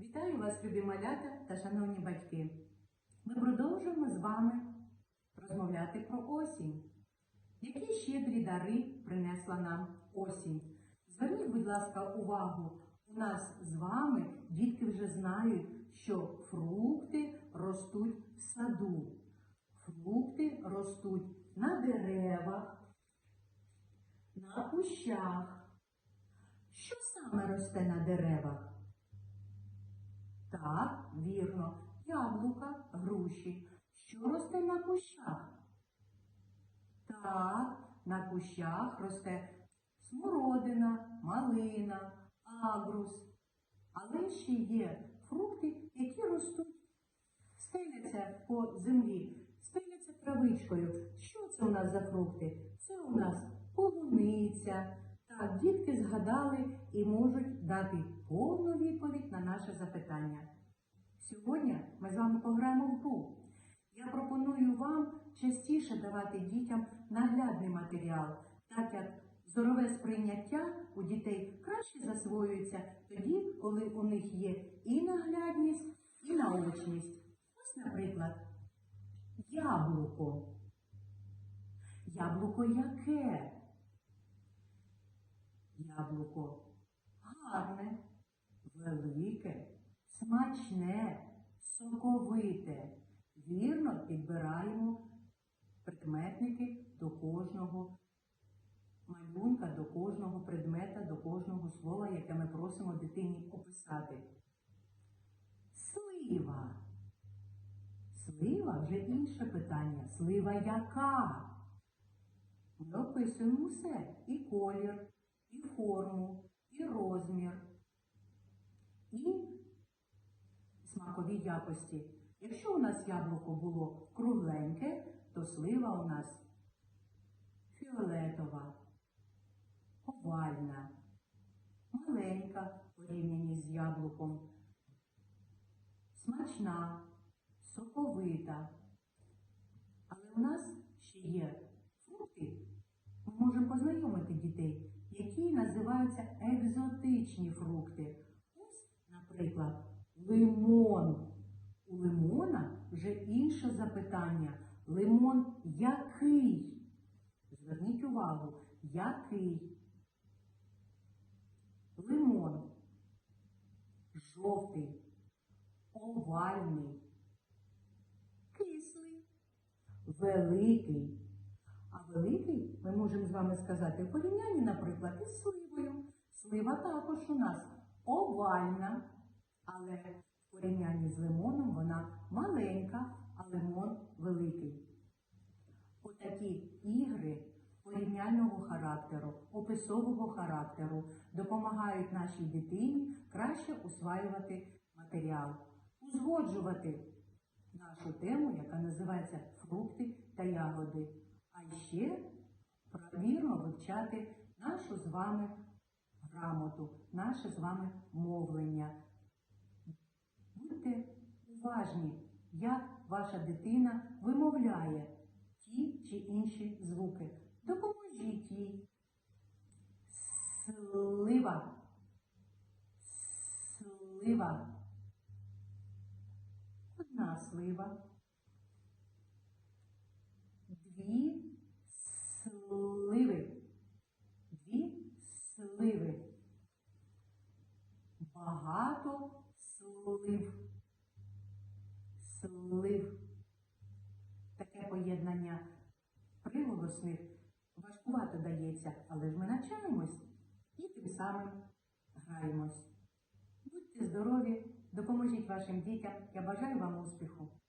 Вітаю вас, любі малята та шановні батьки. Ми продовжуємо з вами розмовляти про осінь. Які щедрі дари принесла нам осінь? Зверніть, будь ласка, увагу. У нас з вами дітки вже знають, що фрукти ростуть в саду. Фрукти ростуть на деревах, на кущах. Що саме росте на деревах? Так, вірно, яблука, груші. Що росте на кущах? Так, на кущах росте смородина, малина, агрус. Але ще є фрукти, які ростуть, стеляться по землі, стеляться травичкою. Що це у нас за фрукти? Це у нас полуниця. Так, дітки згадали і можуть дати повну відповідь на наше запитання. Сьогодні ми з вами пограємо в гру. Я пропоную вам частіше давати дітям наглядний матеріал, так як зорове сприйняття у дітей краще засвоюється тоді, коли у них є і наглядність, і наочність. Ось, наприклад, яблуко. Яблуко яке? Яблуко гарне, велике, смачне, соковите. Вірно підбираємо прикметники до кожного малюнка, до кожного предмета, до кожного слова, яке ми просимо дитині описати. Слива. Слива вже інше питання. Слива яка? Ми описуємо все. І колір, і форму, і розмір, і смакові якості. Якщо у нас яблуко було кругленьке, то слива у нас фіолетова, овальна, маленька порівнянні з яблуком, смачна, соковита. Але у нас ще є фрукти, ми можемо познайомити дітей, називаються екзотичні фрукти. Ось, наприклад, лимон. У лимона вже інше запитання. Лимон який? Зверніть увагу, який? Лимон. Жовтий, овальний, кислий, великий. А великий ми можемо з вами сказати в порівнянні, наприклад, із сливою. Слива також у нас овальна, але в порівнянні з лимоном вона маленька, а лимон великий. Отакі ігри порівняльного характеру, описового характеру допомагають нашій дитині краще усваювати матеріал, узгоджувати нашу тему, яка називається фрукти та ягоди, а ще правірно вивчати нашу з вами грамоту, наше з вами мовлення. Будьте уважні, як ваша дитина вимовляє ті чи інші звуки. Допоможіть їй. Слива. Слива. Одна слива. Сливи. Багато слив. Слив. Таке поєднання приголосних важкувато дається, але ж ми навчаємось і тим самим граємось. Будьте здорові, допоможіть вашим дітям. Я бажаю вам успіху.